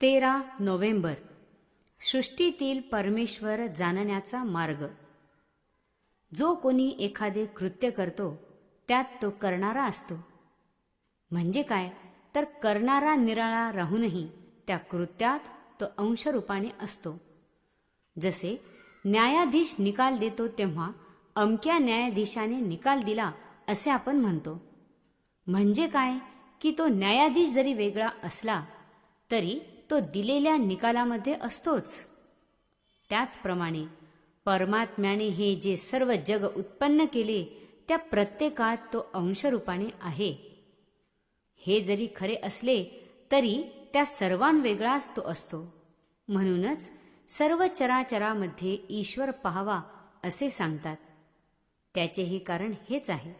तेरा नोव्हेंबर. सृष्टीतील परमेश्वर जाणण्याचा मार्ग. जो कोणी एखादे कृत्य करतो त्यात तो करणारा असतो. म्हणजे काय? तर करणारा निराळा राहूनही त्या कृत्यात तो अंशरूपाने असतो. जसे न्यायाधीश निकाल देतो तेव्हा अमक्या न्यायाधीशाने निकाल दिला असे आपण म्हणतो. म्हणजे काय? की तो न्यायाधीश जरी वेगळा असला तरी तो दिलेल्या निकालामध्ये असतोच. त्याचप्रमाणे परमात्म्याने हे जे सर्व जग उत्पन्न केले त्या प्रत्येकात तो अंशरूपाने आहे. हे जरी खरे असले तरी त्या सर्वांवेगळाच तो असतो. म्हणूनच सर्व चराचरामध्ये ईश्वर पाहावा असे सांगतात. त्याचेही कारण हेच आहे.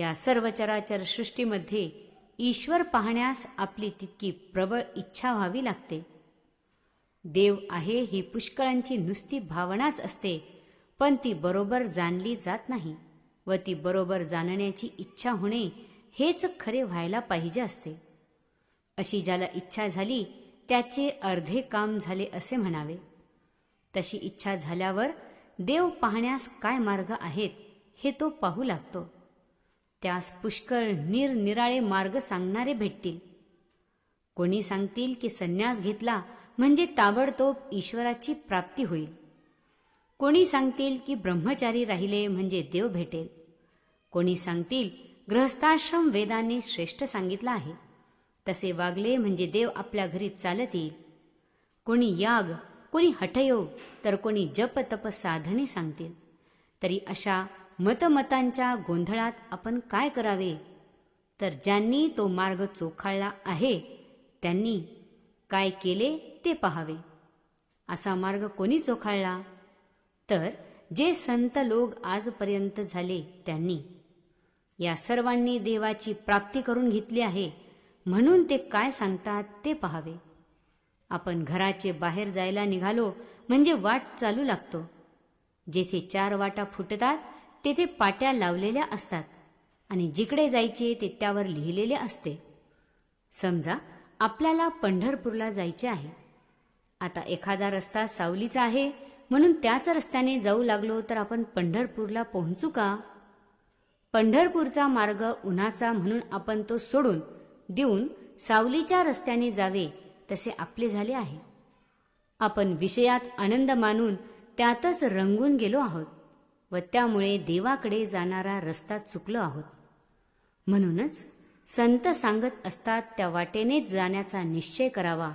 या सर्व चराचर सृष्टीमध्ये ईश्वर पाहण्यास आपली तितकी प्रबळ इच्छा व्हावी लागते. देव आहे ही पुष्कळांची नुसती भावनाच असते पण ती बरोबर जाणली जात नाही व ती बरोबर जाणण्याची इच्छा होणे हेच खरे व्हायला पाहिजे असते. अशी ज्याला इच्छा झाली त्याचे अर्धे काम झाले असे म्हणावे. तशी इच्छा झाल्यावर देव पाहण्यास काय मार्ग आहेत हे तो पाहू लागतो. त्यास पुष्कळ निरनिराळे मार्ग सांगणारे भेटतील. कोणी सांगतील की संन्यास घेतला म्हणजे ताबडतोब ईश्वराची प्राप्ती होईल. कोणी सांगतील की ब्रह्मचारी राहिले म्हणजे देव भेटेल. कोणी सांगतील ग्रहस्थाश्रम वेदाने श्रेष्ठ सांगितला आहे. तसे वागले म्हणजे देव आपल्या घरी चालत येईल कोणी याग कोणी हठयोग तर कोणी जप तप साधने सांगतील. तरी अशा मतमतांच्या गोंधळात आपण काय करावे? तर ज्यांनी तो मार्ग चोखाळला आहे त्यांनी काय केले ते पहावे. असा मार्ग कोणी चोखाळला? तर जे संत लोक आजपर्यंत झाले त्यांनी. या सर्वांनी देवाची प्राप्ती करून घेतली आहे म्हणून ते काय सांगतात ते पहावे. आपण घराचे बाहेर जायला निघालो म्हणजे वाट चालू लागतो. जेथे चार वाटा फुटतात तेथे पाट्या लावलेल्या असतात. आणि जिकडे जायचे ते त्यावर लिहिलेले असते. समजा आपल्याला पंढरपूरला जायचे आहे. आता एखादा रस्ता सावलीचा आहे म्हणून त्याच रस्त्याने जाऊ लागलो तर आपण पंढरपूरला पोहोचू का? पंढरपूरचा मार्ग उन्हाचा म्हणून आपण तो सोडून देऊन सावलीच्या रस्त्याने जावे तसे आपले झाले आहे. आपण विषयात आनंद मानून त्यातच रंगून गेलो आहोत. व त्यामुळे देवाकडे जाणारा रस्ता चुकलो आहोत. म्हणूनच संत सांगत असतात त्या वाटेनेच जाण्याचा निश्चय करावा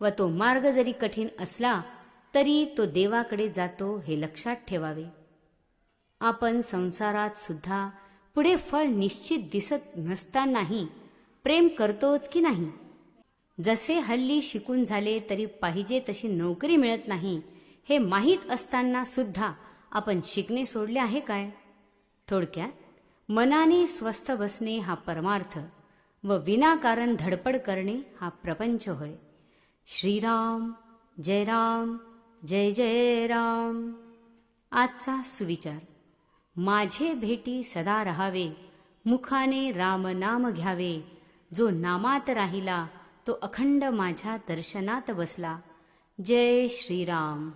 व तो मार्ग जरी कठीण असला तरी तो देवाकडे जातो हे लक्षात ठेवावे. आपण संसारात सुद्धा पुढे फळ निश्चित दिसत नसतानाही प्रेम करतोच की नाही? जसे हल्ली शिकून झाले तरी पाहिजे तशी नोकरी मिळत नाही हे माहीत असताना सुद्धा आपण शिकणे सोडले आहे काय? थोडक्यात मनाने स्वस्थ बसणे हा परमार्थ व विनाकारण धडपड करणे हा प्रपंच होय. श्रीराम जय राम जय जय राम आजचा सुविचार. माझे भेटी सदा रहावे मुखाने राम नाम घ्यावे. जो नामात राहिला तो अखंड माझ्या दर्शनात बसला. जय श्रीराम.